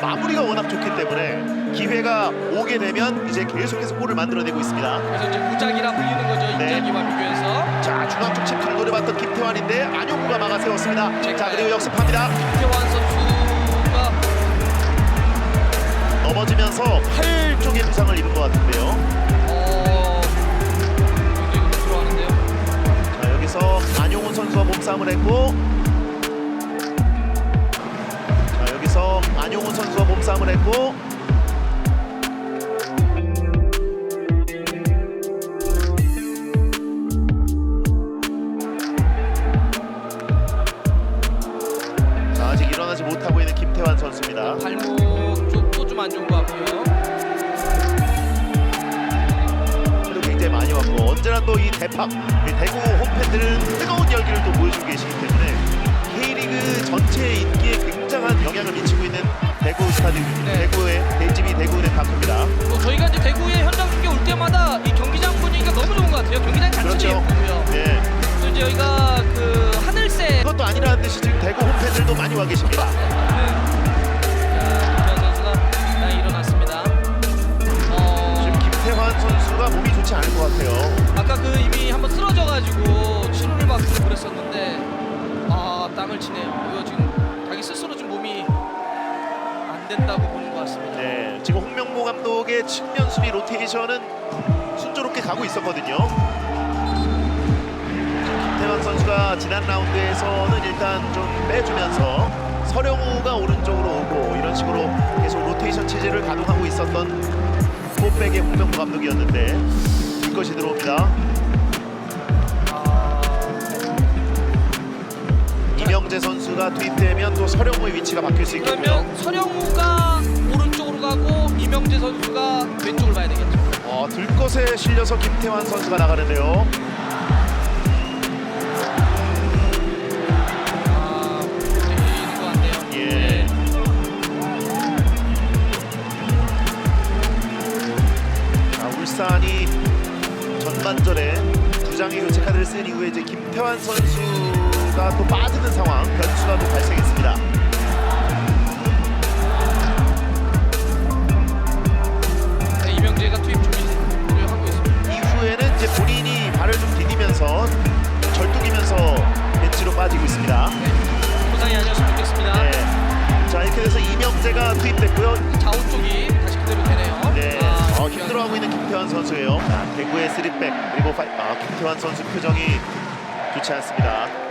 마무리가 워낙 좋기 때문에 기회가 오게 되면 이제 계속해서 골을 만들어내고 있습니다. 그래서 이제 무작이라 불리는 거죠. 네. 인자기와 비교해서. 자 중앙 쪽 침투를 노려봤던 김태환인데 안용구가 막아 세웠습니다. 자 제가요. 그리고 역습합니다. 태환 선수가 넘어지면서 팔 쪽에 부상을 입은 것 같은데요. 어. 자 여기서 안용훈 선수와 몸싸움을 했고 안용훈 선수와 몸싸움을 했고 자 아직 일어나지 못하고 있는 김태환 선수입니다. 발목 쪽도 좀 안 좋은 것 같고요. 굉장히 많이 왔고 언제나 또 이 대팍 이 대구 홈팬들은 뜨거운 열기를 또 보여주고 계시기 때문에 K리그 전체의 인기에 굉장 한 영향을 미치고 있는 대구 스타디움 네. 대구의 대집이 대구은행 카페입니다. 또 저희가 이제 대구에 현장 중계 올 때마다 이 경기장 분위기가 너무 좋은 것 같아요. 경기장 자체도 그렇죠. 예쁘고요. 네. 또 이제 여기가 그 하늘색 그것도 아니라는 듯이 지금 대구 홈팬들도 많이 와 계십니다. 자, 지금 홍명보 감독의 측면 수비 로테이션은 순조롭게 가고 있었거든요. 김태환 선수가 지난 라운드에서는 일단 좀 빼주면서 서령우가 오른쪽으로 오고 이런 식으로 계속 로테이션 체제를 가동하고 있었던 포백의 홍명보 감독이었는데 이것이 들어옵니다. 아, 이명재 선수가 투입되면 또 서령우의 위치가 바뀔 수 있겠고요. 그러면 서령우가 가고 이명재 선수가 왼쪽을 봐야 되겠죠. 어, 들것에 실려서 김태환 선수가 나가는데요. 아, 것 같네요. 예. 자, 울산이 전반전에 두 장의 교체 카드를 쓴 이후에 이제 김태환 선수가 또 빠지는 상황, 변수가 또 이명재가 투입됐고요. 좌우 쪽이 다시 그대로 되네요. 네, 아, 어, 힘들어하고 있는 김태환 선수예요. 자, 대구의 쓰리백 그리고 파이, 아, 김태환 선수 표정이 좋지 않습니다.